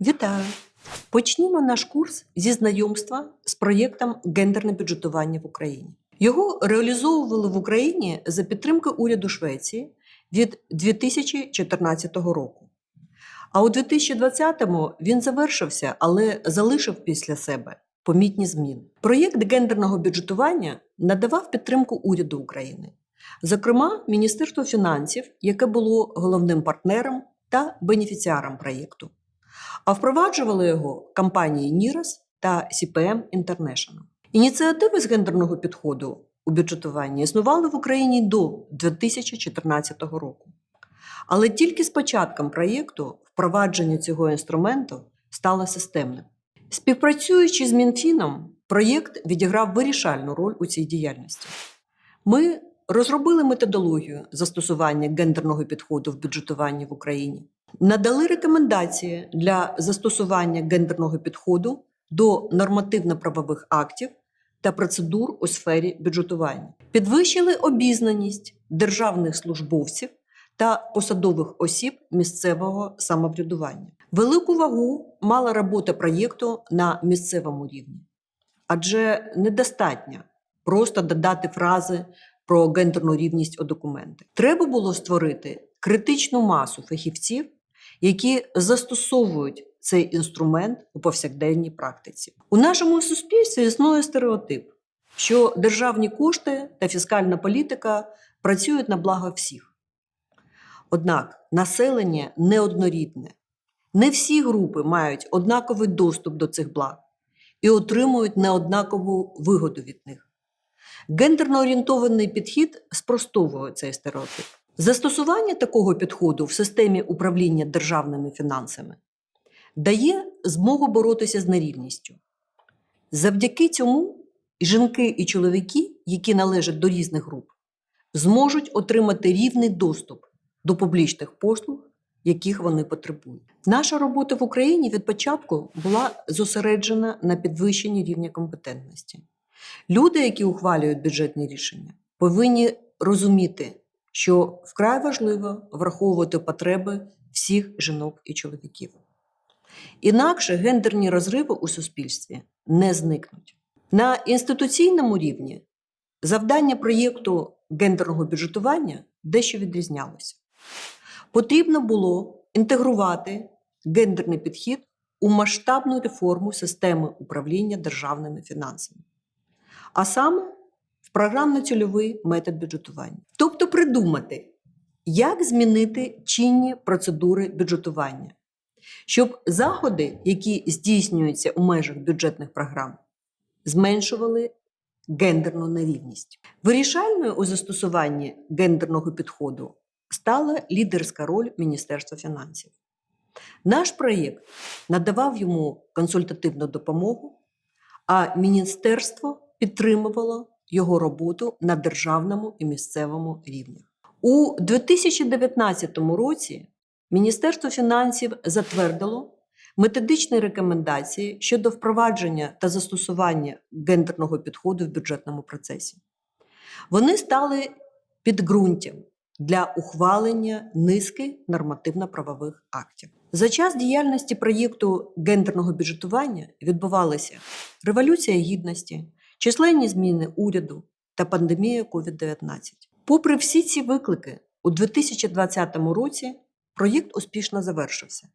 Вітаю! Почнімо наш курс зі знайомства з проєктом Гендерне бюджетування в Україні. Його реалізовували в Україні за підтримки уряду Швеції від 2014 року. А у 2020-му він завершився, але залишив після себе помітні зміни. Проєкт гендерного бюджетування надавав підтримку уряду України, зокрема Міністерству фінансів, яке було головним партнером та бенефіціаром проєкту. А впроваджували його компанії Нірас та CPM International. Ініціативи з гендерного підходу у бюджетуванні існували в Україні до 2014 року. Але тільки з початком проєкту впровадження цього інструменту стало системним. Співпрацюючи з Мінфіном, проєкт відіграв вирішальну роль у цій діяльності. Ми розробили методологію застосування гендерного підходу в бюджетуванні в Україні, надали рекомендації для застосування гендерного підходу до нормативно-правових актів та процедур у сфері бюджетування, підвищили обізнаність державних службовців та посадових осіб місцевого самоврядування. Велику вагу мала робота проєкту на місцевому рівні, адже недостатньо просто додати фрази про гендерну рівність у документи. Треба було створити критичну масу фахівців, які застосовують цей інструмент у повсякденній практиці. У нашому суспільстві існує стереотип, що державні кошти та фіскальна політика працюють на благо всіх. Однак населення неоднорідне. Не всі групи мають однаковий доступ до цих благ і отримують неоднакову вигоду від них. Гендерно орієнтований підхід спростовує цей стереотип. Застосування такого підходу в системі управління державними фінансами дає змогу боротися з нерівністю. Завдяки цьому жінки і чоловіки, які належать до різних груп, зможуть отримати рівний доступ до публічних послуг, яких вони потребують. Наша робота в Україні від початку була зосереджена на підвищенні рівня компетентності. Люди, які ухвалюють бюджетні рішення, повинні розуміти, що вкрай важливо враховувати потреби всіх жінок і чоловіків. Інакше гендерні розриви у суспільстві не зникнуть. На інституційному рівні завдання проєкту гендерного бюджетування дещо відрізнялося. Потрібно було інтегрувати гендерний підхід у масштабну реформу системи управління державними фінансами, а саме програмно-цільовий метод бюджетування. Тобто придумати, як змінити чинні процедури бюджетування, щоб заходи, які здійснюються у межах бюджетних програм, зменшували гендерну нерівність. Вирішальною у застосуванні гендерного підходу стала лідерська роль Міністерства фінансів. Наш проєкт надавав йому консультативну допомогу, а міністерство підтримувало його роботу на державному і місцевому рівнях. У 2019 році Міністерство фінансів затвердило методичні рекомендації щодо впровадження та застосування гендерного підходу в бюджетному процесі. Вони стали підґрунтям для ухвалення низки нормативно-правових актів. За час діяльності проєкту гендерного бюджетування відбувалися революція гідності, численні зміни уряду та пандемія COVID-19. Попри всі ці виклики, у 2020 році проєкт успішно завершився,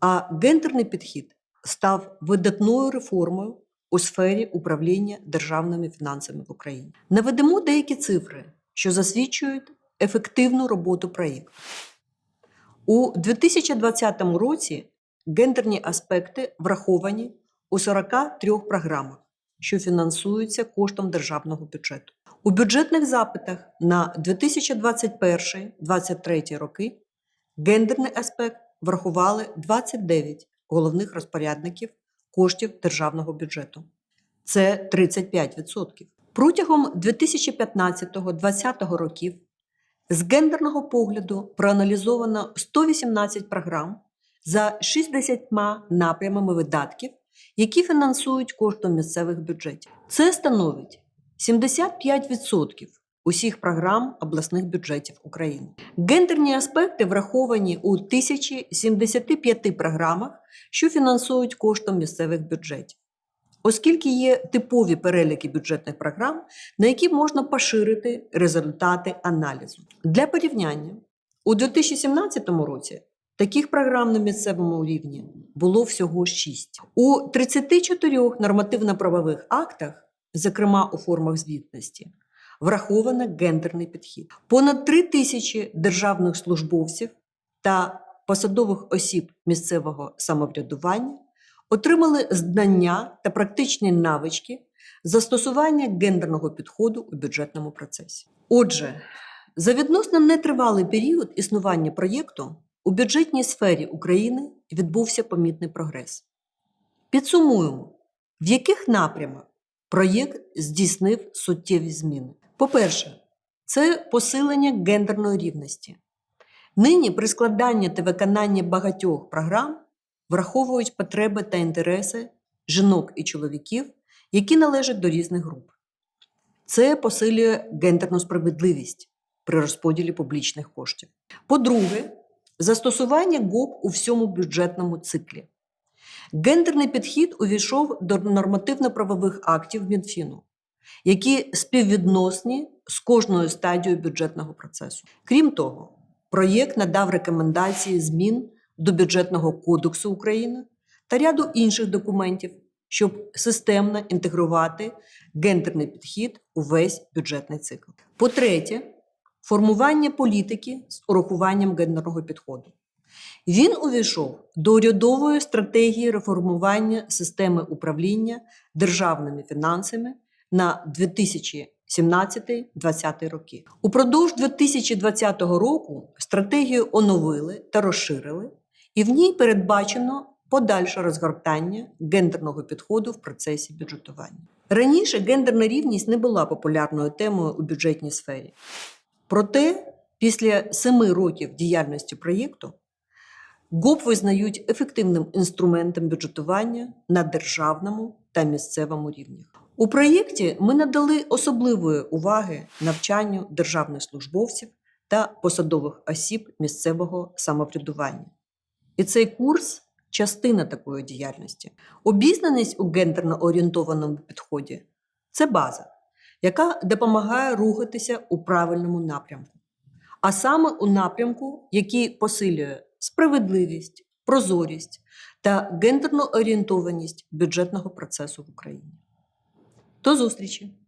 а гендерний підхід став видатною реформою у сфері управління державними фінансами в Україні. Наведемо деякі цифри, що засвідчують ефективну роботу проєкту. У 2020 році гендерні аспекти враховані у 43 програмах, що фінансуються коштом державного бюджету. У бюджетних запитах на 2021-2023 роки гендерний аспект врахували 29 головних розпорядників коштів державного бюджету. Це 35%. Протягом 2015-2020 років з гендерного погляду проаналізовано 118 програм за 60 напрямами видатків, які фінансують коштом місцевих бюджетів. Це становить 75% усіх програм обласних бюджетів України. Гендерні аспекти враховані у 1075 програмах, що фінансують коштом місцевих бюджетів. Оскільки є типові переліки бюджетних програм, на які можна поширити результати аналізу. Для порівняння, у 2017 році таких програм на місцевому рівні було всього 6. У 34 нормативно-правових актах, зокрема у формах звітності, враховано гендерний підхід. Понад 3 тисячі державних службовців та посадових осіб місцевого самоврядування отримали знання та практичні навички застосування гендерного підходу у бюджетному процесі. Отже, за відносно нетривалий період існування проєкту у бюджетній сфері України відбувся помітний прогрес. Підсумуємо, в яких напрямах проєкт здійснив суттєві зміни. По-перше, це посилення гендерної рівності. Нині при складанні та виконанні багатьох програм враховують потреби та інтереси жінок і чоловіків, які належать до різних груп. Це посилює гендерну справедливість при розподілі публічних коштів. По-друге, застосування ГОП у всьому бюджетному циклі. Гендерний підхід увійшов до нормативно-правових актів Мінфіну, які співвідносні з кожною стадією бюджетного процесу. Крім того, проєкт надав рекомендації змін до бюджетного кодексу України та ряду інших документів, щоб системно інтегрувати гендерний підхід у весь бюджетний цикл. По-третє, формування політики з урахуванням гендерного підходу. Він увійшов до урядової стратегії реформування системи управління державними фінансами на 2017-2020 роки. Упродовж 2020 року стратегію оновили та розширили, і в ній передбачено подальше розгортання гендерного підходу в процесі бюджетування. Раніше гендерна рівність не була популярною темою у бюджетній сфері. Проте, після семи років діяльності проєкту ГОП визнають ефективним інструментом бюджетування на державному та місцевому рівнях. У проєкті ми надали особливої уваги навчанню державних службовців та посадових осіб місцевого самоврядування. І цей курс частина такої діяльності. Обізнаність у гендерно орієнтованому підході це база, яка допомагає рухатися у правильному напрямку, а саме у напрямку, який посилює справедливість, прозорість та гендерну орієнтованість бюджетного процесу в Україні. До зустрічі!